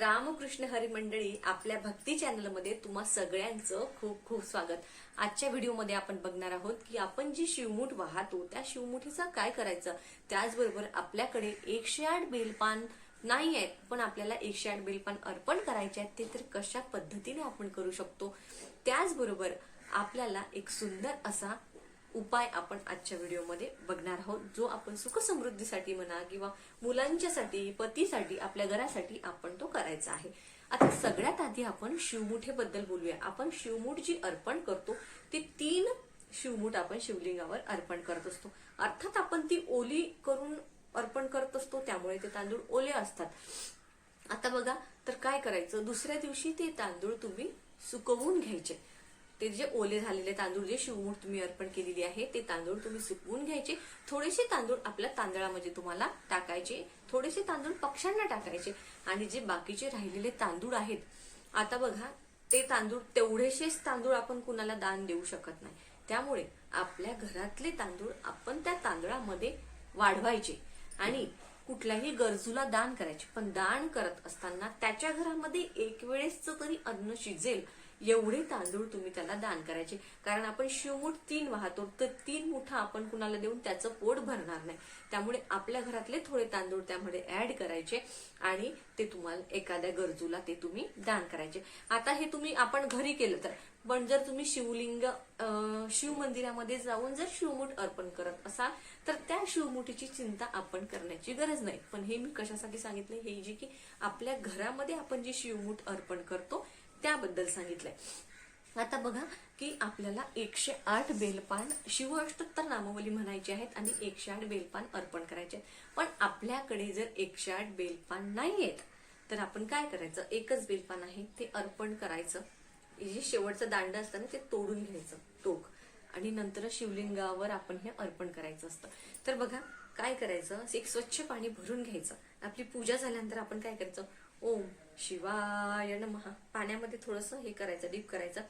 रामकृष्ण हरी मंडळी आपल्या भक्ती चॅनलमध्ये तुम्हा सगळ्यांचं खूप खूप स्वागत. आजच्या व्हिडिओमध्ये आपण बघणार आहोत की आपण जी शिवमूठ वाहतो त्या शिवमुठीचं काय करायचं? त्याचबरोबर आपल्याकडे एकशे आठ बेलपान नाही आहेत पण आपल्याला एकशे आठ बेलपान अर्पण करायचे आहेत ते तर कशा पद्धतीने आपण करू शकतो? त्याचबरोबर आपल्याला एक सुंदर असा उपाय आपण आजच्या व्हिडिओमध्ये बघणार आहोत जो आपण सुखसमृद्धीसाठी म्हणा किंवा मुलांच्यासाठी पतीसाठी आपल्या घरासाठी आपण तो करायचा आहे. आता सगळ्यात आधी आपण शिवमुठेबद्दल बोलूया. आपण शिवमुठ जी अर्पण करतो ती तीन शिवमुठ आपण शिवलिंगावर अर्पण करत असतो. अर्थात आपण ती ओली करून अर्पण करत असतो त्यामुळे ते तांदूळ ओले असतात. आता बघा तर काय करायचं? दुसऱ्या दिवशी ते तांदूळ तुम्ही सुकवून घ्यायचे. ते जे ओले झालेले तांदूळ जे शिवमूठ तुम्ही अर्पण केलेली आहे ते तांदूळ तुम्ही सुकवून घ्यायचे. थोडेसे तांदूळ आपल्या तांदळामध्ये तुम्हाला टाकायचे. थोडेसे तांदूळ पक्ष्यांना टाकायचे. आणि जे बाकीचे राहिलेले तांदूळ आहेत आता बघा ते तांदूळ तेवढेसेच तांदूळ आपण कुणाला दान देऊ शकत नाही. त्यामुळे आपल्या घरातले तांदूळ आपण त्या तांदळामध्ये वाढवायचे. आणि कुठल्याही गरजूला दान करायचे. पण दान करत असताना त्याच्या घरामध्ये एक वेळेसचं तरी अन्न शिजेल. एवढे तांदूळ तुम्ही त्याला दान करायचे. कारण आपण शिवमुठ तीन वाहतो तर तीन मुठा आपण कुणाला देऊन त्याचं पोट भरणार नाही. त्यामुळे आपल्या घरातले थोडे तांदूळ त्यामध्ये ऍड करायचे आणि ते तुम्हाला एखाद्या गरजूला ते तुम्ही दान करायचे. आता हे तुम्ही आपण घरी केलं तर पण जर तुम्ही शिवलिंग शिवमंदिरामध्ये शिव मंदिरामध्ये जाऊन जर शिवमुठ अर्पण करत असाल तर त्या शिवमुठीची चिंता आपण करण्याची गरज नाही. पण हे मी कशासाठी सांगितलं हे जे की आपल्या घरामध्ये आपण जी शिवमुठ अर्पण करतो त्याबद्दल सांगितलंय. आता बघा की आपल्याला एकशे आठ बेलपान शिव अष्टोत्तर नामावली म्हणायची आहेत आणि एकशे आठ बेलपान अर्पण करायचे पण आपल्याकडे जर एकशे आठ बेलपान नाही आहेत तर आपण काय करायचं? एकच बेलपान आहे ते अर्पण करायचं. जे शेवटचं दांड असतं ना ते तोडून घ्यायचं टोक. आणि नंतर शिवलिंगावर आपण हे अर्पण करायचं असतं. तर बघा काय करायचं? एक स्वच्छ पाणी भरून घ्यायचं. आपली पूजा झाल्यानंतर आपण काय करायचं? ओम शिवाय नमहा पाण्यामध्ये थोडस हे करायचं डीप करायचं.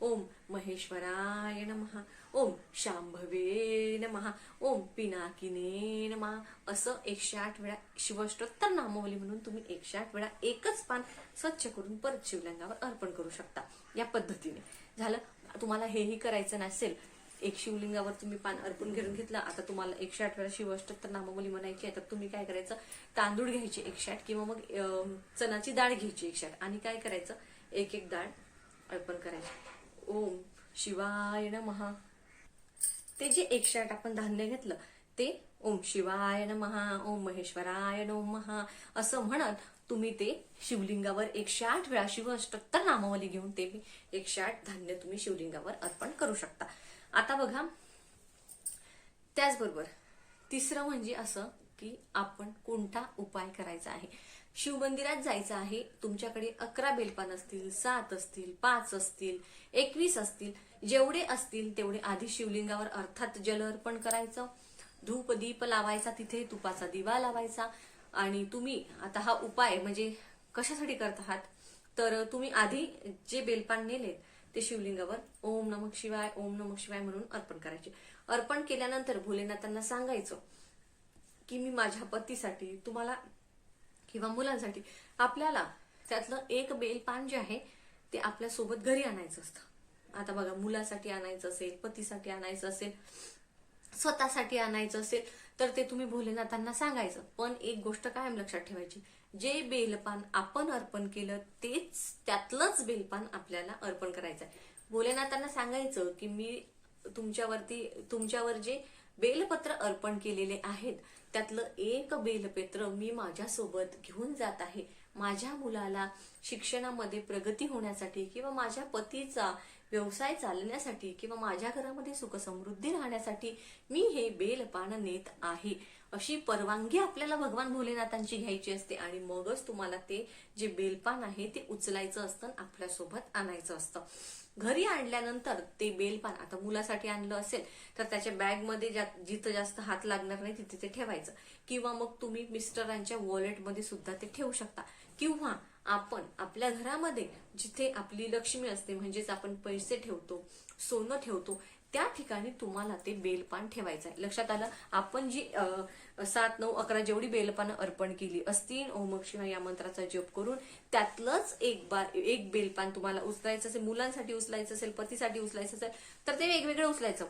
ओम महेश्वराय नमहा ओम शांभवे नमहा ओम पिनाकिने नमहा असं एकशे आठ वेळा शिवष्टोत्तर नामावली म्हणून तुम्ही एकशे आठ वेळा एकच पान स्वच्छ करून परत शिवलिंगावर अर्पण करू शकता. या पद्धतीने. झालं? तुम्हाला हेही करायचं नसेल एक शिवलिंगावर तुम्ही पान अर्पण घेऊन घेतलं. आता तुम्हाला एकशे आठ वेळा शिवअष्टोत्तर नामावली म्हणायची आहे तर तुम्ही काय करायचं? तांदूळ घ्यायचे एकशे आठ किंवा मग चणाची डाळ घ्यायची एकशे आठ आणि काय करायचं? एक एक डाळ अर्पण करायची. ओम शिवाय महा ते जे एकशे आठ आपण धान्य घेतलं ते ओम शिवाय महा ओम महेश्वराय नमः. असं म्हणत तुम्ही ते शिवलिंगावर एकशे आठ वेळा शिव अष्टोत्तर नामावली घेऊन ते एकशे आठ धान्य तुम्ही शिवलिंगावर अर्पण करू शकता. आता बघा. त्याचबरोबर तिसरं म्हणजे असं की आपण कोणता उपाय करायचा आहे? शिवमंदिरात जायचं आहे तुमच्याकडे अकरा बेलपान असतील सात असतील पाच असतील एकवीस असतील जेवढे असतील तेवढे आधी शिवलिंगावर अर्थात जल अर्पण करायचं. धूप दीप लावायचा तिथे तुपाचा दिवा लावायचा. आणि तुम्ही आता हा उपाय म्हणजे कशासाठी करत आहात? तर तुम्ही आधी जे बेलपान नेले ते शिवलिंगावर ओम नमक शिवाय ओम नमक शिवाय म्हणून अर्पण करायचे. अर्पण केल्यानंतर भोलेनाथांना सांगायचं की मी माझ्या पतीसाठी तुम्हाला किंवा मुलांसाठी आपल्याला त्यातलं एक बेलपान जे आहे ते आपल्यासोबत घरी आणायचं असतं. आता बघा मुलासाठी आणायचं असेल पतीसाठी आणायचं असेल स्वतःसाठी आणायचं असेल तर ते तुम्ही भोलेनाथांना सांगायचं. पण एक गोष्ट कायम लक्षात ठेवायची. जे बेलपान आपण अर्पण केलं तेच त्यातलंच बेलपान आपल्याला अर्पण करायचं आहे भोलेनाथांना सांगायचं की मी तुमच्यावरती तुमच्यावर जे बेलपत्र अर्पण केलेले आहेत त्यातलं एक बेलपत्र मी माझ्यासोबत घेऊन जात आहे. माझ्या मुलाला शिक्षणामध्ये प्रगती होण्यासाठी किंवा माझ्या पतीचा व्यवसाय चालण्यासाठी किंवा माझ्या घरामध्ये सुखसमृद्धी राहण्यासाठी मी हे बेलपान नेत आहे. अशी परवानगी आपल्याला भगवान भोलेनाथांची घ्यायची असते आणि मगच तुम्हाला ते जे बेलपान आहे ते उचलायचं असतं आणि आपल्यासोबत आणायचं असतं. घरी आणल्यानंतर ते बेलपान आता मुलासाठी आणलं असेल तर त्याच्या बॅगमध्ये ज्या- जिथं जास्त हात लागणार नाही तिथे ते ठेवायचं. किंवा मग तुम्ही मिस्टरांच्या वॉलेटमध्ये सुद्धा ते ठेवू शकता. किंवा आपण आपल्या घरामध्ये जिथे आपली लक्ष्मी असते म्हणजेच आपण पैसे ठेवतो सोनं ठेवतो त्या ठिकाणी तुम्हाला ते बेलपान ठेवायचं आहे. लक्षात आलं? आपण जी सात नऊ अकरा जेवढी बेलपानं अर्पण केली असतील ओम शिवाय या मंत्राचा जप करून त्यातलंच एक बा एक बेलपान तुम्हाला उचलायचं असेल मुलांसाठी उचलायचं असेल पतीसाठी उचलायचं असेल तर ते वेगवेगळं उचलायचं.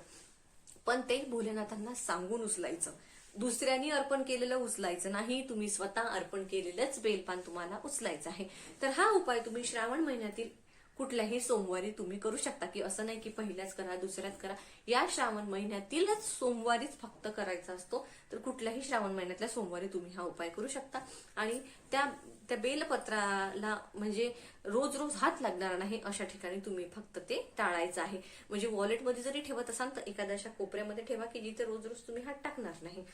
पण ते भोलेनाथांना सांगून उचलायचं. दुसऱ्यांनी अर्पण केलेलं उचलायचं नाही तुम्ही स्वतः अर्पण केलेलंच बेलपान तुम्हाला उचलायचं आहे. तर हा उपाय तुम्ही श्रावण महिन्यातील कुठल्याही सोमवारी तुम्ही करू शकता की असं नाही की पहिल्याच करा दुसऱ्यात करा. या श्रावण महिन्यातीलच सोमवारीच फक्त करायचा असतो तर कुठल्याही श्रावण महिन्यातल्या सोमवारी तुम्ही हा उपाय करू शकता. आणि त्या त्या बेलपत्राला म्हणजे रोज रोज हात लागणार नाही अशा ठिकाणी तुम्ही फक्त ते टाळायचं आहे. म्हणजे वॉलेटमध्ये जरी ठेवत असाल तर एखाद्या अशा कोपऱ्यामध्ये ठेवा की जिथे रोज रोज तुम्ही हात टाकणार नाही.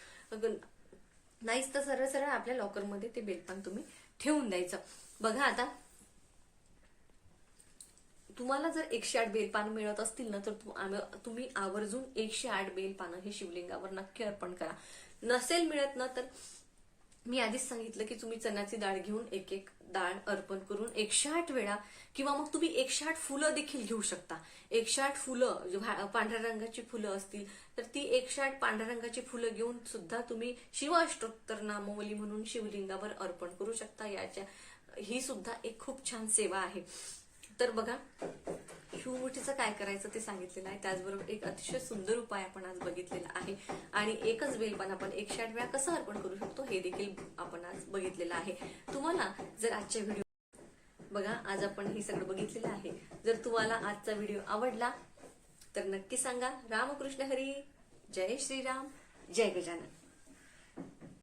नाहीच तर सरळ सरळ आपल्या लॉकरमध्ये ते बेलपान तुम्ही ठेवून द्यायचं. बघा आता तुम्हाला जर एकशे आठ बेलपान मिळत असतील ना तर तु- तुम्ही आवर्जून एकशे आठ बेलपानं हे शिवलिंगावर नक्की अर्पण करा. नसेल मिळत ना तर मी आधीच सांगितलं की तुम्ही चण्याची डाळ घेऊन एक एक डाळ अर्पण करून एकशे आठ वेळा किंवा मग तुम्ही एकशे आठ फुलं देखील घेऊ शकता. एकशे आठ फुलं पांढऱ्या रंगाची फुलं असतील तर ती एकशे आठ पांढऱ्या रंगाची फुलं घेऊन सुद्धा तुम्ही शिव अष्टोत्तर नामवली म्हणून शिवलिंगावर अर्पण करू शकता. याच्या ही सुद्धा एक खूप छान सेवा आहे. तर बघा शिवमुठीचं काय करायचं ते सांगितलेलं आहे. त्याचबरोबर एक अतिशय सुंदर उपाय आपण आज बघितलेला आहे. आणि एकच बेलपान आपण एकशे आठ वेळा कसं अर्पण करू शकतो हे देखील आपण आज बघितलेलं आहे. तुम्हाला जर आजच्या व्हिडिओ बघा आज आपण हे सगळं बघितलेलं आहे. जर तुम्हाला आजचा व्हिडिओ आवडला तर नक्की सांगा. रामकृष्ण हरी. जय श्रीराम. जय गजानन.